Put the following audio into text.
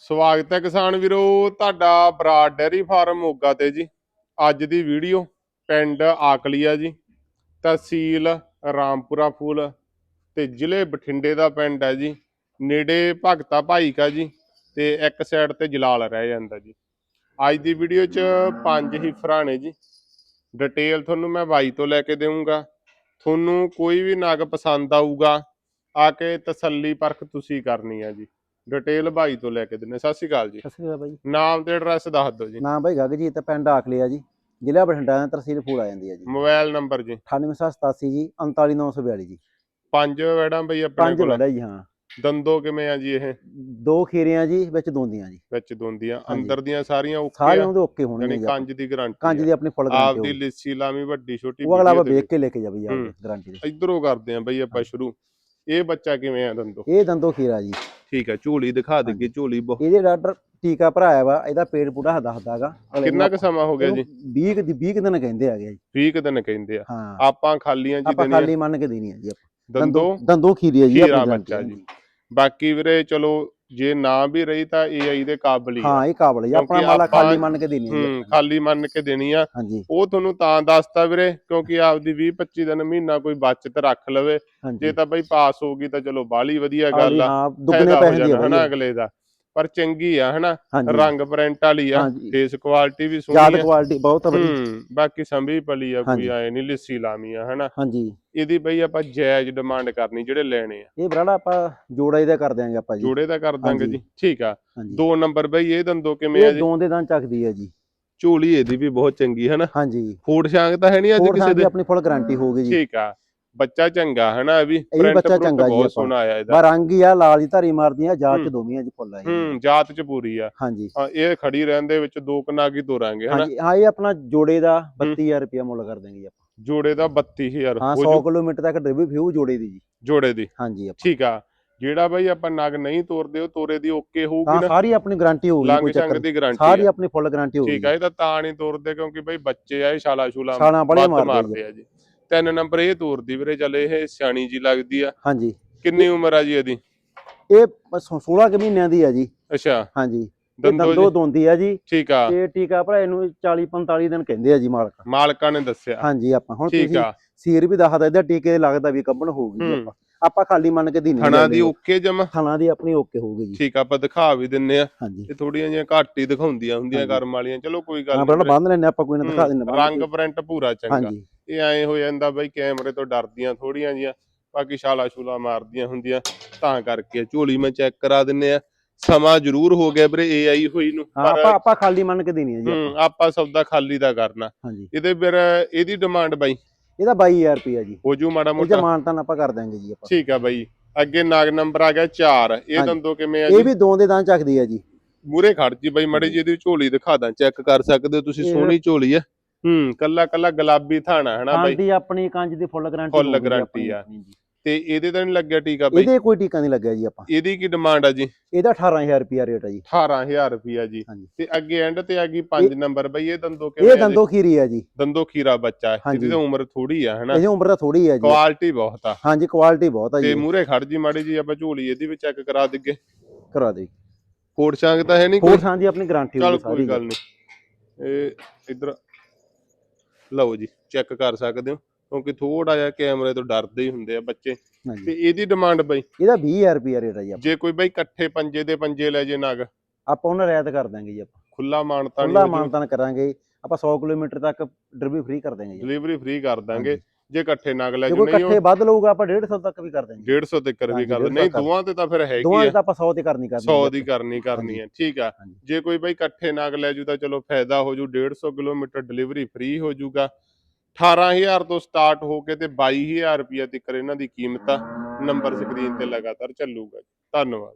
ਸਵਾਗਤ ਹੈ ਕਿਸਾਨ ਵੀਰੋ, ਤੁਹਾਡਾ ਬਰਾਡ ਡੈਰੀ ਫਾਰਮ ਮੋਗਾ ਤੇ ਜੀ। ਅੱਜ ਦੀ ਵੀਡੀਓ ਪਿੰਡ ਆਕਲੀਆ ਜੀ, ਤਹਿਸੀਲ ਰਾਮਪੁਰਾ ਫੂਲ ਤੇ ਜ਼ਿਲ੍ਹੇ ਬਠਿੰਡੇ ਦਾ ਪਿੰਡ ਹੈ ਜੀ। ਨੇੜੇ ਭਗਤਾ ਭਾਈ ਕਾ ਜੀ ਤੇ ਇੱਕ ਸਾਈਡ ਤੇ ਜਲਾਲ ਰਹਿ ਜਾਂਦਾ ਜੀ। ਅੱਜ ਦੀ ਵੀਡੀਓ 'ਚ ਪੰਜ ਹੀ ਫਰਾਣੇ ਜੀ। ਡਿਟੇਲ ਤੁਹਾਨੂੰ ਮੈਂ ਬਾਈ ਤੋਂ ਲੈ ਕੇ ਦੇਵਾਂਗਾ ਤੁਹਾਨੂੰ ਕੋਈ ਵੀ ਨਗ ਪਸੰਦ ਆਊਗਾ, ਆ ਕੇ ਤਸੱਲੀ ਪਰਖ ਤੁਸੀਂ ਕਰਨੀ ਆ ਜੀ। ਡਿਟੇਲ ਬਾਈ ਤੋਂ ਲੈ ਕੇ ਦਿੰਨੇ ਸਤਿ ਸ਼੍ਰੀ ਅਕਾਲ ਜੀ। ਸਤਿ ਸ਼੍ਰੀ ਅਕਾਲ ਬਾਈ। ਨਾਮ ਤੇ ਐਡਰੈਸ ਦੱਸ ਦਿਓ ਜੀ। ਨਾਮ ਬਾਈ ਗਗਜੀਤ ਪਿੰਡ ਆਖਲਿਆ ਜੀ। ਜ਼ਿਲ੍ਹਾ ਬਠਿੰਡਾ ਦਾ ਤਹਿਸੀਲ ਫੂਲ ਆ ਜਾਂਦੀ ਹੈ ਜੀ। ਮੋਬਾਈਲ ਨੰਬਰ ਜੀ। 9887 ਜੀ 39942 ਜੀ। ਪੰਜ ਵੈੜਾਂ ਬਈ ਆਪਣੇ ਪੰਜ ਕੋਲ। ਬੜਾ ਜੀ ਹਾਂ। ਦੰਦੋ ਕਿਵੇਂ ਆ ਜੀ ਇਹ? ਦੋ ਖੀਰੀਆਂ ਜੀ ਵਿੱਚ ਦੋਂਦੀਆਂ ਜੀ। ਵਿੱਚ ਦੋਂਦੀਆਂ। ਅੰਦਰ ਦੀਆਂ ਸਾਰੀਆਂ ਓਕੇ ਸਾਰਿਆਂ ਆ ਦੇ ਓਕੇ ਹੋਣਗੇ ਯਾਨੀ ਜੀ ਕੰਜ ਦੀ ਗਾਰੰਟੀ ਕੰਜ ਦੀ ਆਪਣੀ ਫੁੱਲ ਗਾਰੰਟੀ ਆਪਦੀ ਲਿੱਸੀ ਲਾਵੀਂ ਵੱਡੀ ਛੋਟੀ ਉਹ ਅਗਲਾ ਆਪਾਂ ਵੇਖ ਕੇ ਲੈ ਕੇ ਜਾਵੇ ਜੀ ਹੂੰ। ਗਾਰੰਟੀ ਦੇ। ਇਧਰੋਂ ਕਰਦੇ ਆ ਬਈ ਆਪਾਂ ਸ਼ੁਰੂ। ਇਹ ਬੱਚਾ ਕਿਵੇਂ ਆ ਦੰਦੋ? ਇਹ ਦੰਦੋ ਖੀਰਾ ਜੀ। ਠੀਕ ਹੈ ਝੋਲੀ ਦਿਖਾ ਦੇਗੀ ਝੋਲੀ ਬਹੁਤ ਇਹਦੇ ਡਾਕਟਰ ਟੀਕਾ ਭਰਾਇਆ ਵਾ ਇਹਦਾ ਪੇਟ ਪੂੜਾ ਦੱਸਦਾਗਾ ਕਿੰਨਾ ਕੁ ਸਮਾਂ ਹੋ ਗਿਆ ਜੀ? 20 ਦੀ 20 ਦਿਨ ਕਹਿੰਦੇ ਆ ਜੀ। 20 ਕੁ ਦਿਨ ਕਹਿੰਦੇ ਆ। ਆਪਾਂ ਖਾਲੀਆਂ ਜੀ ਆਪਾਂ ਦੇਣੀਆਂ। ਖਾਲੀ ਮੰਨ ਕੇ ਦੇਣੀ ਆ ਜੀ ਆਪਾਂ। ਦੰਦੋ? ਦੰਦੋ ਖੀਰੀ ਆ ਜੀ ਬੱਚਾ guarantee ਜੀ ਬਾਕੀ ਵੀਰੇ ਚਲੋ ਜੇ ਨਾ ਵੀ ਰਹੀ ਤਾਂ AI ਦੇ ਕਾਬਲ ਹੀ ਹਾਂ ਇਹ ਕਾਬਲ ਜੀ ਆਪਣਾ ਮਾਲਾ ਖਾਲੀ ਮੰਨ ਕੇ ਦੇਣੀ ਹੂੰ। ਖਾਲੀ ਮੰਨ ਕੇ ਦੇਣੀ ਆ। ਉਹ ਤੁਹਾਨੂੰ ਤਾਂ ਦੱਸਤਾ ਵੀਰੇ ਕਿਉਂਕਿ ਆਪਦੀ 20 25 ਦਿਨ ਮਹੀਨਾ ਕੋਈ ਬਚਤ ਰੱਖ ਲਵੇ। ਜੇ ਤਾਂ ਬਈ ਪਾਸ ਹੋ ਗਈ ਤਾਂ ਚਲੋ ਬਾਲੀ ਵਧੀਆ ਹਾਂ ਗੱਲ ਆ। ਹਾਂ ਦੁੱਗਣੇ ਹੋ ਪੈਸੇ ਦੀ ਬਾਈ ਅਗਲੇ ਦਾ। ਪਰ ਚੰਗੀ ਆ ਹਨਾ? ਹਾਂਜੀ। ਰੰਗ ਪ੍ਰਿੰਟ ਵਾਲੀ ਆ ਹਾਂਜੀ। ਫੇਸ ਕੁਆਲਿਟੀ ਵੀ ਯਾਦ ਸੋਹਣੀ ਆ। ਕੁਆਲਿਟੀ ਬਹੁਤ ਵਧੀਆ। ਹੂੰ ਬਾਕੀ ਸੰਭੀ ਪਲੀ ਆ ਕੋਈ ਹਾਂਜੀ। ਆਏ ਨਹੀਂ ਲਿੱਸੀ ਲਾਮੀ ਆ ਹਨਾ? ਹਾਂਜੀ। ਇਹਦੀ ਬਈ ਆਪਾਂ ਜਾਇਜ਼ ਡਿਮਾਂਡ ਕਰਨੀ ਜਿਹੜੇ ਲੈਣੇ ਆ। ਇਹ ਬਰਾੜਾ ਆਪਾਂ ਜੋੜਾ ਇਹਦਾ ਕਰ ਦਿਆਂਗੇ ਆਪਾਂ ਜੀ। ਜੋੜੇ ਦਾ ਕਰ ਦਾਂਗੇ ਹਾਂਜੀ। ਜੀ। ਠੀਕ ਆ। ਹਾਂਜੀ। ਦੋ ਨੰਬਰ ਬਈ ਇਹ ਦੰਦੋ ਕਿਵੇਂ ਆ ਇਹ ਜੀ? ਦੋ ਦੇ ਦੰਦ ਚੱਕਦੀ ਹੈ ਜੀ। ਝੋਲੀ ਇਹਦੀ ਵੀ ਬਹੁਤ ਚੰਗੀ ਹਨਾ? ਹਾਂਜੀ। ਫੂਡ ਸ਼ਾਂਗ ਤਾਂ ਹੈ ਨਹੀਂ ਅੱਜ ਹੋਰ ਕਿਸੇ ਥਾਂ ਦੀ ਆਪਣੀ ਫੁੱਲ ਗਾਰੰਟੀ ਹੋਊਗੀ ਜੀ। ਠੀਕ ਆ। ਬੱਚਾ ਚੰਗਾ ਹਨਾ ਇਹ ਵੀ? print ਬੱਚਾ print ਚੰਗਾ ਜੀ ਬਹੁਤ। ਸੋਹਣਾ ਆਇਆ ਇਹਦਾ। ਬਾ ਰੰਗ ਹੀ ਆ ਲਾਲ ਦੀ ਧਾਰੀ ਮਾਰਦੀਆਂ ਜਾਤ। ਚ ਦੋਵੀਆਂ ਜੀ ਫੁੱਲ ਆ ਹੂੰ ਜਾਤ ਚ ਪੂਰੀ ਆ। ਹਾਂਜੀ। ਹਾਂ, ਇਹ ਖੜੀ ਰਹਿਣ ਦੇ ਵਿੱਚ ਦੋ ਕਨਾਗੀ ਤੋਰਾਂਗੇ ਹਨਾ? ਹਾਂਜੀ ਹਾਂ ਇਹ ਆਪਣਾ ਜੋੜੇ ਦਾ 32000 ਰੁਪਇਆ ਮੁੱਲ ਕਰ ਦੇਂਗੇ ਜੀ ਆਪਾਂ। ਜੋੜੇ ਦਾ 32000 ਹਾਂ ਹੋ 100 ਜੂ ਕਿਲੋਮੀਟਰ ਤੱਕ ਡਰਿਵ ਫਿਊ ਜੋੜੇ ਦੀ ਜੀ। ਜੋੜੇ ਦੀ। ਹਾਂਜੀ ਆਪਾਂ। ਠੀਕ ਆ। ਜਿਹੜਾ ਬਈ ਆਪਾਂ ਨਗ ਨਹੀਂ ਤੋਰਦੇ ਉਹ ਤੋਰੇ ਦੀ ਓਕੇ ਹੋਊਗੀ ਨਾ? ਸਾਰੀ ਆਪਣੀ ਗਾਰੰਟੀ ਹੋਊਗੀ ਕੋਈ ਚੱਕਰ ਦੀ ਗਾਰੰਟੀ ਸਾਰੀ ਆਪਣੀ ਫੁੱਲ ਗਾਰੰਟੀ ਹੋਊਗੀ ਠੀਕ ਆ ਇਹ ਤਾਂ ਤਾਂ ਨਹੀਂ ਤੋਰਦੇ ਕਿਉਂਕਿ ਬਈ ਬੱਚੇ ਆ ਇਹ ਵੱਧ ਮਾਰਦੇ ਮਾਰਦੇ ਆ ਜੀ। ਤਿੰਨ ਨੰਬਰ ਇਹ ਤੋਰਦੀ ਵੀਰੇ ਚੱਲ ਇਹ ਸਿਆਣੀ ਜੀ ਲੱਗਦੀ ਆ। ਹਾਂਜੀ। ਕਿੰਨੀ ਉਮਰ ਆ ਜੀ ਇਹਦੀ? ਇਹ 16 ਕੁ ਮਹੀਨਿਆਂ ਦੀ ਆ ਜੀ। ਅੱਛਾ। ਹਾਂਜੀ। ਦੰਦੋ ਦੰਦੋ ਆ ਜੀ। ਠੀਕ ਆ। ਤੇ ਟੀਕਾ ਭਰਾ ਇਹਨੂੰ 40 45 ਦਿਨ ਕਹਿੰਦੇ ਆ ਜੀ ਮਾਲਕ। ਮਾਲਕਾਂ ਨੇ ਦੱਸਿਆ। ਹਾਂਜੀ ਆਪਾਂ ਹੁਣ ਤੁਸੀਂ ਸੀਰ ਵੀ ਦੱਸਦਾ ਇਹਦਾ ਟੀਕੇ ਲੱਗਦਾ ਵੀ ਕੱਬਣ ਹੋਊਗੀ। ਆਪਾਂ। ਆਪਾਂ ਖਾਲੀ ਮੰਨ ਕੇ ਦੀ ਨਹੀਂ ਥਣਾ ਦੀ ਓਕੇ ਜਮਾ? ਥਣਾ ਦੀ ਆਪਣੀ ਓਕੇ ਹੋਊਗੀ ਜੀ। ਠੀਕ ਆ ਆਪਾਂ ਦਿਖਾ ਵੀ ਦਿੰਨੇ ਆ। ਹਾਂਜੀ। ਇਹ ਥੋੜੀਆਂ ਜਿਹੀਆਂ ਘੱਟ ਹੀ ਦਿਖਾਉਂਦੀਆਂ ਹੁੰਦੀਆਂ। ਕਰਮ ਵਾਲੀਆਂ। ਚਲੋ ਕੋਈ ਗੱਲ ਹਾਂ ਨੀ ਬਰਲ ਵੀਰੇ। ਬੰਦ ਲੈਣੇ ਆਪਾਂ ਕੋਈ ਨਾ ਦਿਖਾ ਦਿੰਨੇ ਰੰਗ। ਪ੍ਰਿੰਟ ਪੂਰਾ ਚੰਗਾ। ਹਾਂਜੀ। ਇਹ ਐਂ ਹੋ ਜਾਂਦਾ ਬਈ ਕੈਮਰੇ ਤੋਂ ਡਰਦੀਆਂ ਥੋੜੀਆਂ ਜੀਆਂ ਬਾਕੀ ਛਾਲਾ ਛੂਲਾ ਮਾਰਦੀਆਂ ਹੁੰਦੀਆਂ ਤਾਂ ਕਰਕੇ ਝੋਲੀ ਮੈਂ ਚੈੱਕ ਕਰਾ ਦਿੰਨੇ ਆ। ਸਮਾਂ ਜ਼ਰੂਰ ਹੋ ਗਿਆ ਵੀਰੇ AI ਹੋਈ ਨੂੰ ਆਪਾਂ ਆਪਾਂ ਖਾਲੀ ਮੰਨ ਕੇ ਦੇਣੀ ਹੈ ਜੀ ਆਪਾਂ। ਸੌਦਾ ਖਾਲੀ ਦਾ ਕਰਨਾ। ਇਹਦੇ ਫਿਰ ਇਹਦੀ ਡਿਮਾਂਡ ਬਾਈ? ਇਹਦਾ 22000 ਰੁਪਿਆ ਜੀ। ਹੋ ਜੂ ਮਾੜਾ ਇਹ ਮੋਟਾ? ਜਮਾਨਤਾਂ ਆਪਾਂ ਕਰ ਦਾਂਗੇ ਜੀ ਆਪਾਂ। ਠੀਕ ਆ ਬਾਈ। ਅੱਗੇ ਨਾਗ ਨੰਬਰ ਆ ਗਿਆ 4 ਇਹ। ਦੰਦੋ ਕਿਵੇਂ ਆ ਇਹ ਜੀ? ਵੀ ਦੋ ਦੇ ਦੰਦ ਚੱਕਦੀ ਹੈ ਜੀ। ਮੂਰੇ ਖੜ ਜੀ ਬਾਈ ਮੜੀ ਜੀ ਇਹਦੀ ਝੋਲੀ ਦਿਖਾ ਦਾਂ। ਚੈੱਕ ਕਰ ਸਕਦੇ ਹੋ ਤੁਸੀਂ ਇਹ- ਸੋਹਣੀ ਝੋਲੀ ਆ। ਹੂੰ ਕੱਲਾ ਕੱਲਾ ਗੁਲਾਬੀ ਥਾਣਾ ਹਨਾ ਬਾਈ? ਦੀ ਆਪਣੀ ਕੰਜ ਦੀ ਫੁੱਲ ਗਾਰੰਟੀ Full guarantee ਆ। ਤੇ ਇਹਦੇ ਤਾਂ ਨਹੀਂ ਲੱਗਿਆ ਟੀਕਾ ਬਾਈ? ਇਹਦੇ ਕੋਈ ਟੀਕਾ ਨਹੀਂ ਲੱਗਿਆ ਜੀ ਆਪਾਂ। ਇਹਦੀ ਕੀ ਡਿਮਾਂਡ ਆ ਜੀ? ਇਹਦਾ 18000 ਰੁਪਿਆ ਰੇਟ ਹੈ ਜੀ। 18000 ਰੁਪਿਆ ਜੀ। ਹਾਂਜੀ। ਤੇ ਅੱਗੇ ਐਂਡ ਤੇ ਆ ਗਈ 5 ਨੰਬਰ ਬਈ ਇਹ ਦੰਦੋ ਕਿਵੇਂ ਇਹ ਆ? ਦੰਦੋ ਖੀਰੀ ਹੈ ਜੀ। ਦੰਦੋ ਖੀਰਾ ਬੱਚਾ ਹੈ ਹਾਂਜੀ। ਇਹਦੀ ਤਾਂ ਉਮਰ ਥੋੜੀ ਆ ਹਨਾ? ਇਹਦੀ ਉਮਰ ਤਾਂ ਥੋੜੀ ਹੈ ਜੀ। ਕੁਆਲਿਟੀ ਬਹੁਤ ਆ। ਹਾਂਜੀ ਕੁਆਲਿਟੀ ਬਹੁਤ ਤੇ ਜੀ। ਮੂਰੇ ਖੜ ਜੀ ਮਾੜੀ ਜੀ ਆਪਾਂ ਝੋਲੀ ਇਹਦੀ ਵੀ ਚੈੱਕ ਕਰਾ ਦਿੱਗੇ ਕਰਾ ਦੇ। ਕੋਟ ਸ਼ਾਂਗ ਤਾਂ ਹੈ ਨਹੀਂ ਕੋਈ? ਥਾਂ ਦੀ ਆਪਣੀ ਗਾਰੰਟੀ ਚੱਲ ਹੋਊਗੀ ਕੋਈ ਸਾਰੀ। ਗੱਲ ਨਹੀਂ ਇਹ ਇਧਰ ਲਓ ਜੀ ਚੈੱਕ ਕਰ ਸਕਦੇ ਹੋ ਕਿਉਂਕਿ ਥੋੜਾ ਜਿਹਾ ਕੈਮਰੇ ਤੋਂ ਡਰਦੇ ਹੀ ਹੁੰਦੇ ਆ ਬੱਚੇ। ਤੇ ਇਹਦੀ ਡਿਮਾਂਡ ਬਈ। ਇਹਦਾ 20000 ਰੁਪਿਆ ਰੇਟ ਹੈ ਜੀ ਆਪਾਂ। ਜੇ ਕੋਈ ਬਈ ਇਕੱਠੇ ਪੰਜੇ ਦੇ ਪੰਜੇ ਲੈ ਜੇ ਨਗ ਆਪਾਂ ਉਹਨਾਂ ਰਿਆਇਤ ਕਰ ਦਾਂਗੇ ਜੀ ਆਪਾਂ। ਖੁੱਲਾ ਮਾਨਤਾ ਖੁੱਲਾ ਨਹੀਂ ਮਾਨਤਾਨ ਕਰਾਂਗੇ। ਆਪਾਂ 100 ਕਿਲੋਮੀਟਰ ਤੱਕ ਡਰਿਵੀ ਫ੍ਰੀ ਕਰ ਦਾਂਗੇ ਜੀ ਡਿਲੀਵਰੀ ਫ੍ਰੀ ਕਰ ਦਾਂਗੇ ਹਾਂਜੀ। ਜੇ ਇਕੱਠੇ ਨਗ ਲੈ ਜੇ ਜੇ ਕੋਈ ਨਹੀਂ ਇਕੱਠੇ ਵੱਧ ਲਊਗਾ ਆਪਾਂ 150 ਤੱਕ ਵੀ ਕਰ ਦਾਂਗੇ 150 ਤੱਕ ਵੀ ਹਾਂਜੀ, ਕਰ 150 ਨਹੀਂ ਕਰ- ਦੋਵਾਂ ਤੇ ਤਾਂ ਫਿਰ ਹੈਗੀ ਦੋਵਾਂ ਆ। ਦੀ ਤਾਂ ਆਪਾਂ 100 ਤੇ ਕਰਨੀ ਕਰਨੀ 100 ਹੈ ਦੀ ਕਰਨੀ ਕਰਨੀ ਹੈ ਠੀਕ ਆ। ਹਾਂਜੀ। ਜੇ ਕੋਈ ਬਈ ਇਕੱਠੇ ਨਗ ਲੈ ਜੂ ਤਾਂ ਚਲੋ ਫਾਇਦਾ ਹੋ ਜੂ। 150 ਕਿਲੋਮੀਟਰ ਡਿਲੀਵਰੀ ਫ੍ਰੀ ਹੋ ਜੂਗਾ। 18000 ਤੋਂ ਸਟਾਰਟ ਹੋ ਕੇ ਤੇ 22000 ਰੁਪਏ ਤੱਕ ਇਹਨਾਂ ਦੀ ਕੀਮਤ ਆ ਨੰਬਰ ਸਕਰੀਨ ਤੇ ਲਗਾਤਾਰ ਚੱਲੂਗਾ ਧੰਨਵਾਦ।